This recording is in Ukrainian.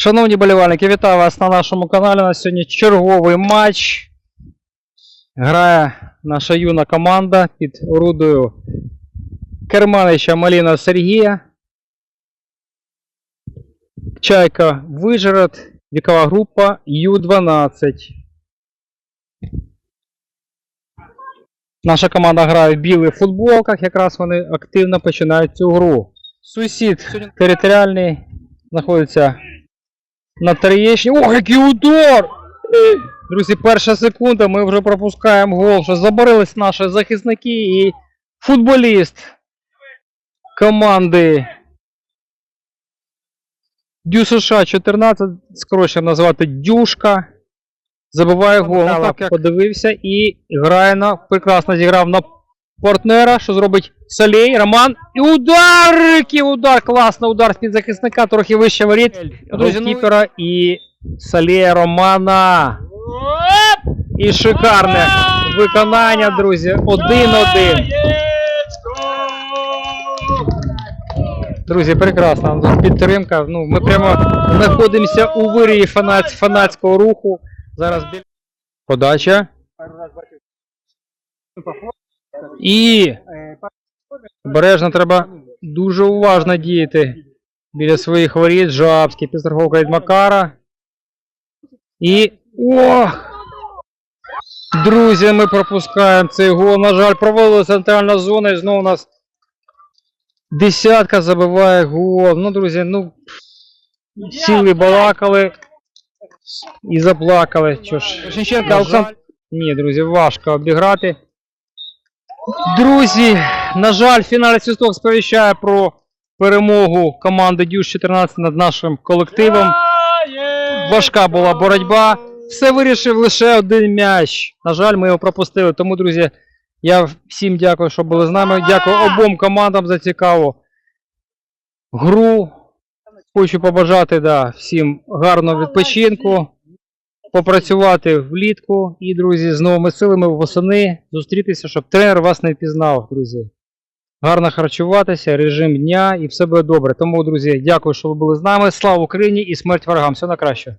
Шановні болівальники, вітаю вас на нашому каналі. На сьогодні черговий матч. Грає наша юна команда під орудою Керманича Маліна Сергія. Чайка Вижгород, вікова група Ю-12. Наша команда грає в білих футболках, якраз вони активно починають цю гру. Сусід територіальний знаходиться на Троєщині. Ох, який удар! Друзі, перша секунда, ми вже пропускаємо гол, що заборились наші захисники і футболіст команди Дю США 14, скоріше назвати Дюшка. Забиває гол. Ну, так, подивився і грає на прекрасно зіграв на партнера, що зробить Солей, Роман. І удар! Який удар! Класний удар з-під захисника, трохи вище воріт. Друзі, ну- Голкіпера і Солея Романа. І шикарне виконання, друзі. 1-1. Друзі, прекрасна тут підтримка. Ну, ми прямо знаходимося у вирії фанат, фанатського руху. Зараз біля подача. І обережно треба дуже уважно діяти біля своїх воріт. Жабський підстраховка від Макара. І. Ох! Друзі, ми пропускаємо цей гол. На жаль, провалила центральна зона і знову у нас десятка забиває гол. Ну, друзі, ну. Сіли балакали і заплакали. Що ж. Шевченко, Олександр. Ні, друзі, важко обіграти. Друзі, на жаль, фінальний свісток сповіщає про перемогу команди Дюш 14 над нашим колективом. Важка була боротьба. Все вирішив лише один м'яч. На жаль, ми його пропустили. Тому, друзі, я всім дякую, що були з нами. Дякую обом командам за цікаву гру. Хочу побажати да, всім гарного відпочинку, попрацювати влітку і, друзі, з новими силами восени зустрітися, щоб тренер вас не впізнав, друзі. Гарно харчуватися, режим дня і все буде добре. Тому, друзі, дякую, що ви були з нами. Слава Україні і смерть ворогам. Все на краще.